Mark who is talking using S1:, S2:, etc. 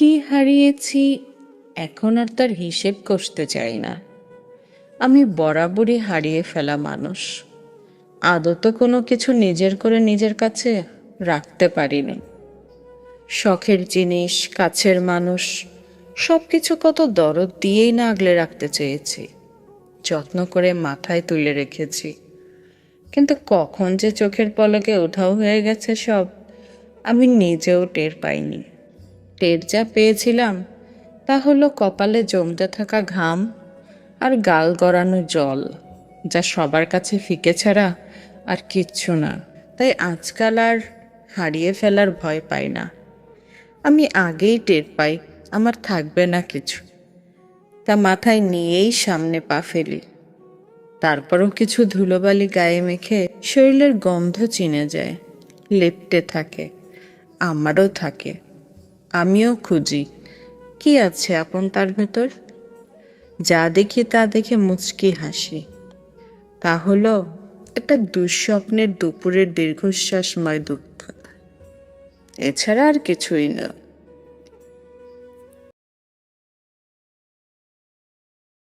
S1: কি হারিয়েছি? এখন আর তার হিসেব কষতে চাই না। আমি বরাবরই হারিয়ে ফেলা মানুষ। আদত কোনো কিছু নিজের করে নিজের কাছে রাখতে পারিনি। শখের জিনিস, কাছের মানুষ সব কিছু কত দরদ দিয়েই না আগলে রাখতে চেয়েছি। যত্ন করে মাথায় তুলে রেখেছি। কিন্তু কখন যে চোখের পলকে উধাও হয়ে গেছে সব আমি নিজেও টের পাইনি। টের যা পেয়েছিলাম, তা হলো কপালে জমতে থাকা ঘাম আর গাল গড়ানো জল, যা সবার কাছে ফিকে ছাড়া আর কিচ্ছু না। তাই আজকাল আর হারিয়ে ফেলার ভয় পাই না। আমি আগেই টের পাই আমার থাকবে না কিছু। তা মাথায় নিয়েই সামনে পা ফেলি। তারপরও কিছু ধুলোবালি গায়ে মেখে শরীরের গন্ধ চিনে যায়, লেপটে থাকে, আমারও থাকে। আমিও খুঁজি। কি আছে আপন তার ভেতর? যা দেখি তা দেখে মুচকি হাসি। তা হলো একটা দুঃস্বপ্নের দুপুরের দীর্ঘশ্বাসময় দুঃখ। এছাড়া আর কিছুই না।